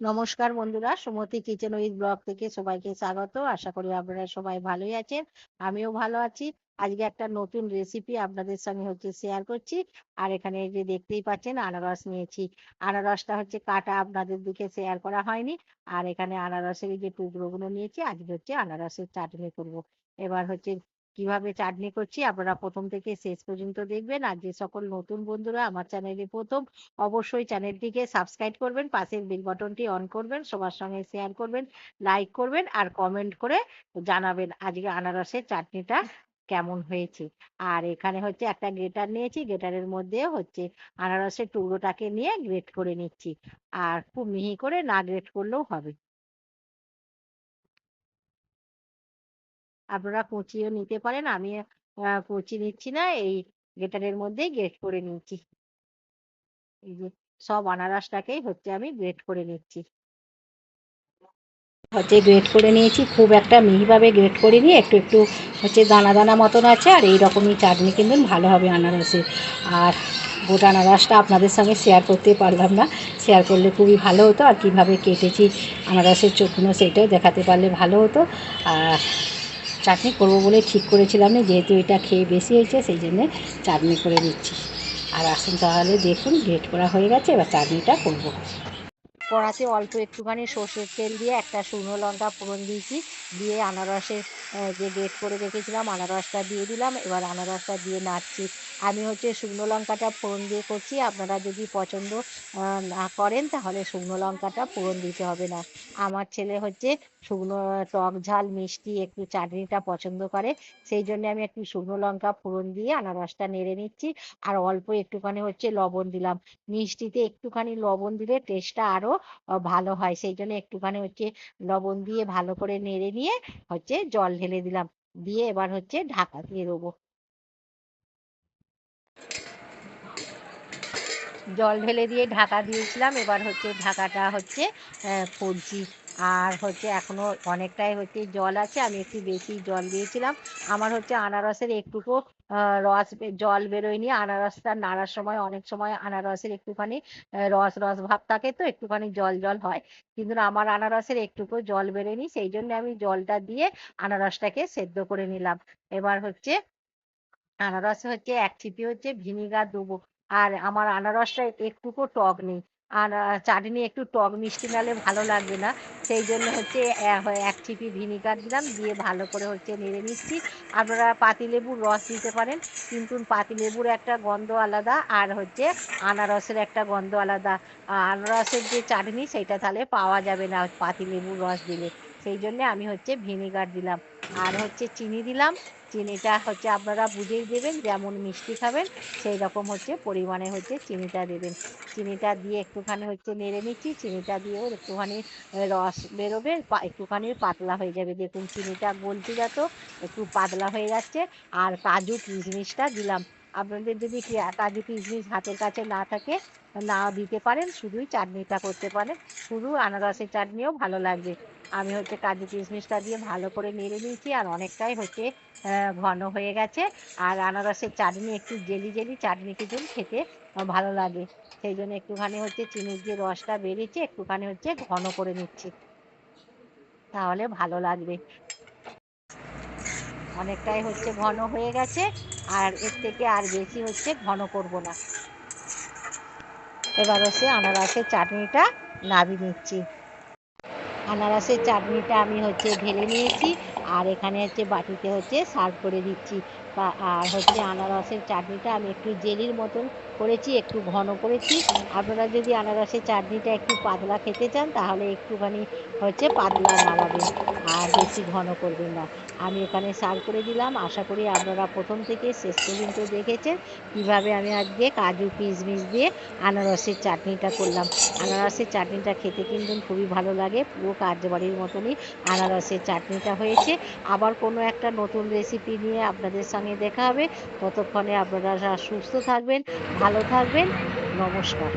নমস্কার বন্ধুরা, সুমতি kitchen with blog থেকে সবাইকে স্বাগত। আশা করি আপনারা সবাই ভালোই আছেন, আমিও ভালো আছি। আজকে একটা নতুন রেসিপি আপনাদের সঙ্গে হচ্ছে শেয়ার করছি। আর এখানে যে দেখতেই পাচ্ছেন, আনারস নিয়েছি। আনারসটা হচ্ছে কাটা, আপনাদের দিকে শেয়ার করা হয়নি। আর এখানে আনারসের যে টুকরোগুলো নিয়েছি, আজকে হচ্ছে আনারসের চাটনি করব। এবার হচ্ছে কীভাবে চাটনি করছি আপনারা প্রথম থেকে শেষ পর্যন্ত দেখবেন। আর যে সকল নতুন বন্ধুরা আমার চ্যানেলে প্রথম, অবশ্যই চ্যানেলটিকে সাবস্ক্রাইব করবেন, পাশের বেল বাটনটি অন করবেন, সবার সঙ্গে শেয়ার করবেন, লাইক করবেন আর কমেন্ট করে জানাবেন আজকে আনারসের চাটনিটা কেমন হয়েছে। আর এখানে হচ্ছে একটা গ্রেটার নিয়েছি, গ্রেটারের মধ্যে হচ্ছে আনারসের টুকরোটাকে নিয়ে গ্রেট করে নিচ্ছি। আর খুব মিহি করে না গ্রেট করলেও হবে। আপনারা কুচিও নিতে পারেন। আমি কুচি নিচ্ছি না, এই গ্রেটারের মধ্যেই গ্রেট করে নিচ্ছি। এই যে, সব আনারসটাকেই হচ্ছে আমি গ্রেট করে নিচ্ছি। হচ্ছে গ্রেট করে নিয়েছি, খুব একটা মিহিভাবে গ্রেট করে নিয়ে একটু একটু হচ্ছে দানা দানা মতন আছে, আর এই রকমই চাটনি কিন্তু ভালো হবে আনারসের। আর গোটা আনারসটা আপনাদের সঙ্গে শেয়ার করতে পারলাম না। শেয়ার করলে খুবই ভালো হতো, আর কীভাবে কেটেছি আনারসের চোখগুলো সেটাও দেখাতে পারলে ভালো হতো। আর চাটনি করব বলে ঠিক করেছিলাম না, যেহেতু এটা খেয়ে বেশি হয়েছে, সেই জন্যে চাটনি করে দিচ্ছি আর আসুন তাহলে দেখুন, গ্রেট করা হয়ে গেছে, এবার চাটনিটা করব। কড়াতে অল্প একটুখানি সর্ষের তেল দিয়ে একটা শুকনো লঙ্কা ফোড়ন দিয়েছি। দিয়ে আনারসের যে গ্রেট করে রেখেছিলাম আনারসটা দিয়ে দিলাম। এবার আনারসটা দিয়ে নাড়ছি। আমি হচ্ছে শুকনো লঙ্কাটা ফোড়ন দিয়ে করছি। আপনারা যদি পছন্দ না করেন তাহলে শুকনো লঙ্কাটা ফোড়ন দিতে হবে না। আমার ছেলে হচ্ছে শুকনো টক ঝাল মিষ্টি একটু চাটনিটা পছন্দ করে। সেই জন্য আমি একটু শুকনো লঙ্কা ফোড়ন দিয়ে আনারসটা নেড়ে নিচ্ছি। আর অল্প একটুখানি হচ্ছে লবণ দিলাম। মিষ্টিতে একটুখানি লবণ দিলে টেস্টটা আরও আহ, ভালো হয়। সেই জন্য একটুখানি হচ্ছে লবণ দিয়ে ভালো করে নেড়ে নিয়ে হচ্ছে জল ঢেলে দিলাম। দিয়ে এবার হচ্ছে ঢাকা দিয়ে দেবো। জল ঢেলে দিয়ে ঢাকা দিয়েছিলাম। এবার হচ্ছে ঢাকাটা হচ্ছে খুলছি আর হচ্ছে এখনও অনেকটাই হচ্ছে জল আছে, আমি একটু বেশি জল দিয়েছিলাম। আমার হচ্ছে আনারসের একটুকু রস জল বেরোয়নি। আনারসটা নাড়ার সময়, অনেক সময় আনারসের একটুখানি রস রস ভাব থাকে তো, একটুখানি জল জল হয়। কিন্তু আমার আনারসের একটুকু জল বেরোয়নি, সেই জন্য আমি জলটা দিয়ে আনারসটাকে সেদ্ধ করে নিলাম। এবার হচ্ছে আনারসে হচ্ছে এক চিপি হচ্ছে ভিনিগার দেবো। আর আমার আনারসটা একটুকু টক নেই। আর চাটনি একটু টক মিষ্টি নাহলে ভালো লাগবে না। সেই জন্য হচ্ছে এক চিপি ভিনিগার দিলাম, দিয়ে ভালো করে হচ্ছে নেড়ে নিচ্ছি। আপনারা পাতিলেবুর রস দিতে পারেন, কিন্তু পাতিলেবুর একটা গন্ধ আলাদা আর হচ্ছে আনারসের একটা গন্ধ আলাদা। আনারসের যে চাটনি সেটা তাহলে পাওয়া যাবে না পাতিলেবুর রস দিলে। সেই জন্য আমি হচ্ছে ভিনিগার দিলাম। আর হচ্ছে চিনি দিলাম চিনিটা হচ্ছে আপনারা বুঝেই দেবেন, যেমন মিষ্টি খাবেন, সেই রকম হচ্ছে পরিমাণে হচ্ছে চিনিটা দেবেন। চিনিটা দিয়ে একটুখানি হচ্ছে নেড়ে নিচ্ছি, চিনিটা দিয়েও একটুখানি রস বেরোবে একটুখানি পাতলা হয়ে যাবে। দেখুন, চিনিটা গলতে যত একটু পাতলা হয়ে যাচ্ছে, আর কাজু কিশমিশটা দিলাম। আপনাদের যদি কাজু কিশমিশ হাতের কাছে না থাকে, না দিতে পারেন, শুধুই চাটনিটা করতে পারেন। শুধু আনারসের চাটনিও ভালো লাগবে। আমি হচ্ছে কাজু কিশমিশটা দিয়ে ভালো করে নেড়ে নিয়েছি, আর অনেকটাই হচ্ছে ঘন হয়ে গেছে। আর আনারসের চাটনি একটু জেলি জেলি চাটনি কিন্তু খেতে ভালো লাগে। সেই জন্য একটুখানি হচ্ছে চিনির যে রসটা বেরিয়েছে একটুখানি হচ্ছে ঘন করে নিচ্ছি। তাহলে ভালো লাগবে। অনেকটাই হচ্ছে ঘন হয়ে গেছে, আর এর থেকে আর বেশি হচ্ছে ঘন করব না। এবার হচ্ছে আনারসের চাটনিটা নামিয়ে নিচ্ছি। আনারসের চাটনিটা আমি হচ্ছে ঢেলে নিয়েছি, আর এখানে হচ্ছে বাটিতে হচ্ছে সার্ভ করে দিচ্ছি। আর হচ্ছে আনারসের চাটনিটা আমি একটু জেলির মতন করেছি, একটু ঘন করেছি। আপনারা যদি আনারসের চাটনিটা একটু পাতলা খেতে চান, তাহলে একটুখানি হচ্ছে পাতলা নামাবেন, আর বেশি ঘন করবেন না। আমি এখানে সার্ভ করে দিলাম। আশা করি আপনারা প্রথম থেকে শেষ পর্যন্ত দেখেছেন কীভাবে আমি আজকে কাজু, কিশমিশ দিয়ে আনারসের চাটনিটা করলাম। আনারসের চাটনিটা খেতে কিন্তু খুবই ভালো লাগে। পুরো কার্যবাড়ির মতনই আনারসের চাটনিটা হয়েছে। আবার কোনো একটা নতুন রেসিপি নিয়ে আপনাদের সঙ্গে দেখা হবে। ততক্ষণে আপনারা সুস্থ থাকবেন, ভালো থাকবেন। নমস্কার।